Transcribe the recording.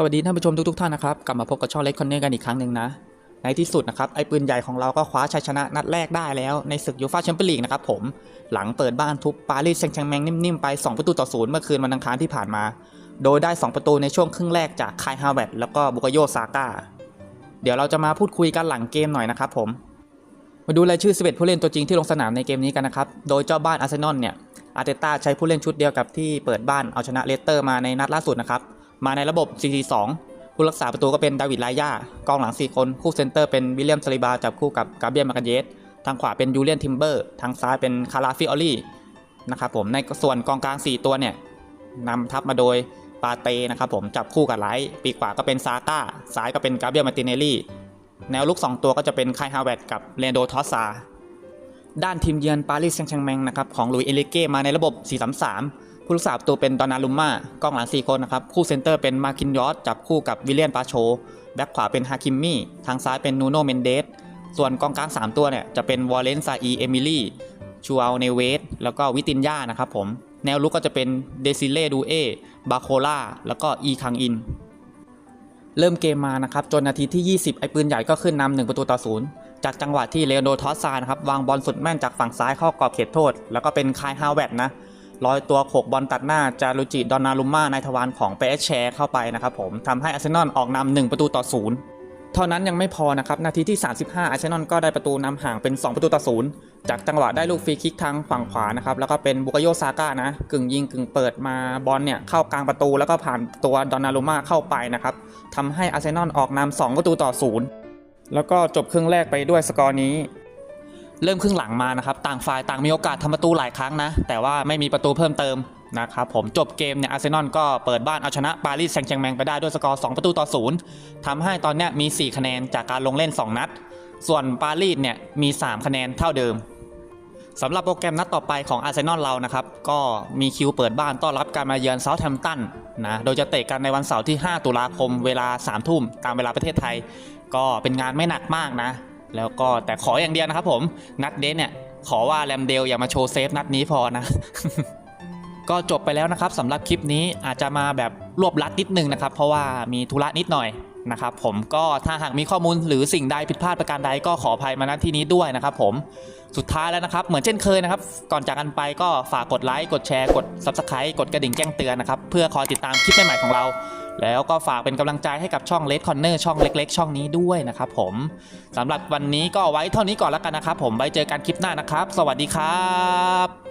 สวัสดีท่านผู้ชมทุกๆท่านนะครับ กลับมาพบกับช่องเล็กคอนเนอร์กันอีกครั้งหนึ่งนะ ในที่สุดนะครับ ไอ้ปืนใหญ่ของเราก็คว้าชัยชนะนัดแรกได้แล้วในศึกยูฟ่าแชมเปี้ยนลีกนะครับผมหลังเปิดบ้านทุบปารีสแซงต์แชร์แมงนิ่มๆไป 2 ประตูต่อศูนย์เมื่อคืนวันอังคารที่ผ่านมา โดยได้ 2 ประตูในช่วงครึ่งแรกจากคายฮาวเวตแล้วก็บุกโยซาก้าเดี๋ยวเราจะมาพูดคุยกันหลังเกมหน่อยนะครับผมมาดูรายชื่อ11ผู้เล่นตัวจริงที่ลงสนามในเกมนี้กันนะครับโดยเจ้าบ้านอาร์เซนอลเนี่ยอาร์เตต้าใช้ผู้เล่นชุดเดียวกับที่เปิดบ้านเอาชนะเลสเตอร์มาในนัดล่าสุดนะครับ มาในระบบ 4-4-2 ผู้รักษาประตูก็เป็นดาวิดลายากองหลัง 4 คน คู่เซนเตอร์เป็นวิลเลียมซาลิบาจับคู่กับกาเบียมากันเยส ทางขวาเป็นยูเลียนทิมเบอร์ ทางซ้ายเป็นคาราฟิออลี่นะครับผม ในส่วนกองกลาง 4 ตัวเนี่ยนำทัพมาโดยปาเต้นะครับผมจับคู่กับไลท์ปีกขวาก็เป็นซาก้าซ้ายก็เป็นกาเบียมาติเนลลี่แนวลุก 2 ตัวก็จะเป็นไคฮาวเวตกับเรนโดทอสซาด้านทีมเยือนปารีสแซงต์แชร์แมงนะครับของลุยเอลิเก้มาในระบบ 4-3-3 ผู้รักษาประตูเป็นดอนนารุมม่ากองหลัง 4 คนนะครับ คู่เซนเตอร์เป็นมาคินยอสจับคู่กับวิลเลียนปาโช แบ็คขวาเป็นฮาคิมมี่ ทางซ้ายเป็นนูโนเมนเดส ส่วนกองกลาง 3 ตัวเนี่ยจะเป็นวอลเลนซาอีเอมิลี่ ชูอัลเนเวส แล้วก็วิตินยานะครับผม แนวลุกก็จะเป็นเดซิเล่ดูเอบาโคล่า แล้วก็อีคังอิน เริ่มเกมมานะครับ จนนาทีที่ 20 ไอปืนใหญ่ก็ขึ้นนำหนึ่งประตูต่อศูนย์จากจังหวะที่เลโอนโดทอสซานะครับวางบอลสุดแม่นจากฝั่งซ้ายเข้ากรอบเขตโทษ แล้วก็เป็นคายฮาวเวตนะ ลอยตัวโขกบอลตัดหน้าจารุจิดอนนารุมม่าในทวารของเปเชแชร์เข้าไปนะครับผมทำให้อาร์เซนอลออกนำหนึ่งประตูต่อศูนย์เท่านั้นยังไม่พอนะครับนาทีที่ 35 อาร์เซนอลก็ได้ประตูนำห่างเป็น 2 ประตูต่อศูนย์จากจังหวะได้ลูกฟรีคิกทางฝั่งขวานะครับแล้วก็เป็นบุกโยซาก้านะกึ่งยิงกึ่งเปิดมาบอลเนี่ยเข้ากลางประตูแล้วก็ผ่านตัวดอนนารุม่าเข้าไปนะครับทำให้อาร์เซนอลออกนำ2ประตูต่อศูนย์แล้วก็จบครึ่งแรกไปด้วยสกอร์นี้ เริ่มครึ่งหลังมานะครับ ต่างฝ่ายต่างมีโอกาสทำประตูหลายครั้งนะ แต่ว่าไม่มีประตูเพิ่มเติมนะครับผมจบเกมเนี่ยอาร์เซนอลก็เปิดบ้านเอาชนะปารีสแซงต์แชร์แมงไปได้ด้วยสกอร์2ประตูต่อศูนย์ทำให้ตอนนี้มี 4 คะแนนจากการลงเล่น 2 นัด ส่วนปารีสเนี่ยมี 3 คะแนนเท่าเดิมสำหรับโปรแกรมนัดต่อไปของอาร์เซนอลเรานะครับ ก็มีคิวเปิดบ้านต้อนรับการมาเยือนเซาท์แฮมป์ตันนะโดยจะเตะกันในวันเสาร์ที่ 5 ตุลาคมเวลา 3 ทุ่มตามเวลาประเทศไทย ก็เป็นงานไม่หนักมากนะ แล้วก็แต่ขออย่างเดียวนะครับผมนัดเดนเนี่ยขอว่าแรมเดลอย่ามาโชว์เซฟนัดนี้พอนะ ก็จบไปแล้วนะครับสำหรับคลิปนี้อาจจะมาแบบรวบลัดนิดนึงนะครับ เพราะว่ามีธุระนิดหน่อยนะครับผมก็ถ้าหากมีข้อมูลหรือสิ่งใดผิดพลาดประการใดก็ขออภัยมาณที่นี้ด้วยนะครับผมสุดท้ายแล้วนะครับ เหมือนเช่นเคยนะครับ ก่อนจากกันไปก็ฝากกดไลค์กดแชร์กด Subscribe กดกระดิ่งแจ้งเตือนนะครับ เพื่อคอยติดตามคลิปใหม่ๆของเรา แล้วก็ฝากเป็นกำลังใจให้กับช่องเลดคอนเนอร์ช่องเล็ก ๆ ช่องนี้ด้วยนะครับผมสำหรับวันนี้ก็ไว้เท่านี้ก่อนแล้วกันนะครับผมไว้เจอกันคลิปหน้านะครับ สวัสดีครับ